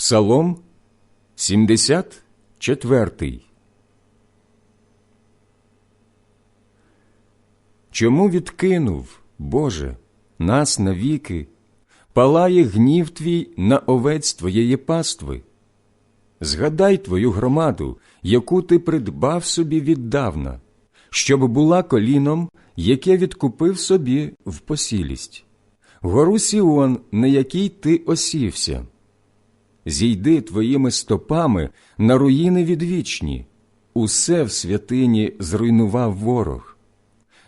Псалом 74 Чому відкинув, Боже, нас навіки, палає гнів твій на овець твоєї пастви? Згадай твою громаду, яку ти придбав собі віддавна, щоб була коліном, яке відкупив собі в посілість, гору Сіон, на якій ти осівся. Зійди твоїми стопами на руїни відвічні, усе в святині зруйнував ворог.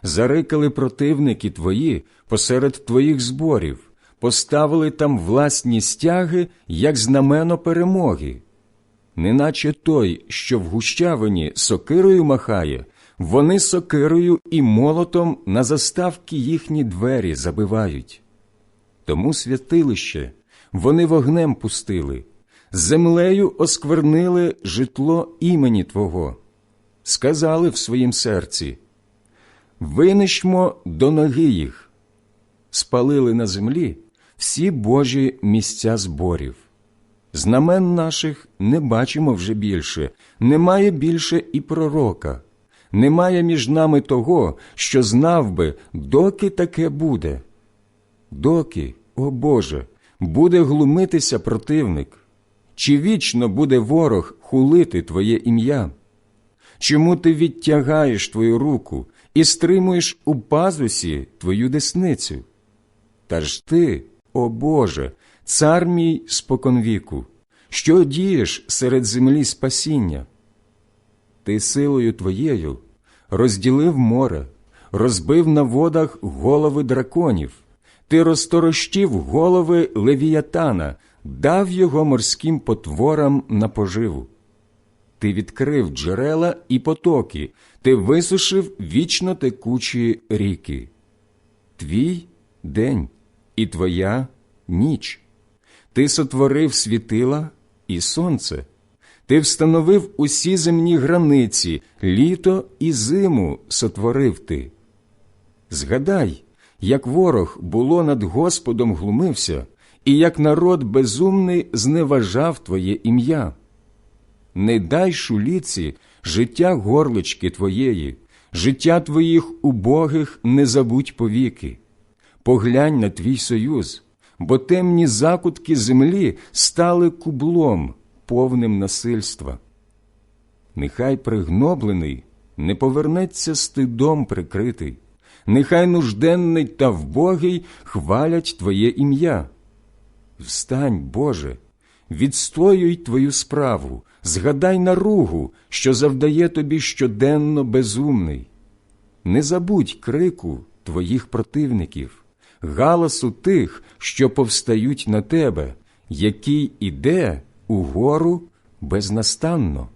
Зарикали противники твої посеред твоїх зборів, поставили там власні стяги, як знамено перемоги. Неначе той, що в гущавині сокирою махає, вони сокирою і молотом на заставки їхні двері забивають. Тому святилище вони вогнем пустили, землею осквернили житло імені Твого, сказали в своїм серці Винищмо до ноги їх, спалили на землі всі Божі місця зборів. Знамен наших не бачимо вже більше, немає більше і пророка, немає між нами того, що знав би, доки таке буде. Доки, о Боже, буде глумитися противник, чи вічно буде ворог хулити Твоє ім'я? Чому ти відтягаєш твою руку і стримуєш у пазусі твою десницю? Та ж ти, о Боже, цар мій споконвіку, що дієш серед землі спасіння? Ти силою твоєю розділив море, розбив на водах голови драконів, ти розторощив голови левіятана, дав його морським потворам на поживу. Ти відкрив джерела і потоки, ти висушив вічно текучі ріки. Твій день і твоя ніч. Ти сотворив світила і сонце, ти встановив усі земні границі, літо і зиму сотворив ти. Згадай, як ворог було над Господом глумився, і як народ безумний зневажав Твоє ім'я. Не дай шуліці життя горлички Твоєї, життя Твоїх убогих не забудь повіки. Поглянь на твій союз, бо темні закутки землі стали кублом, повним насильства. Нехай пригноблений не повернеться стидом прикритий, нехай нужденний та вбогий хвалять Твоє ім'я. Встань, Боже, відстоюй Твою справу, згадай наругу, що завдає тобі щоденно безумний. Не забудь крику Твоїх противників, галасу тих, що повстають на тебе, який іде угору безнастанно.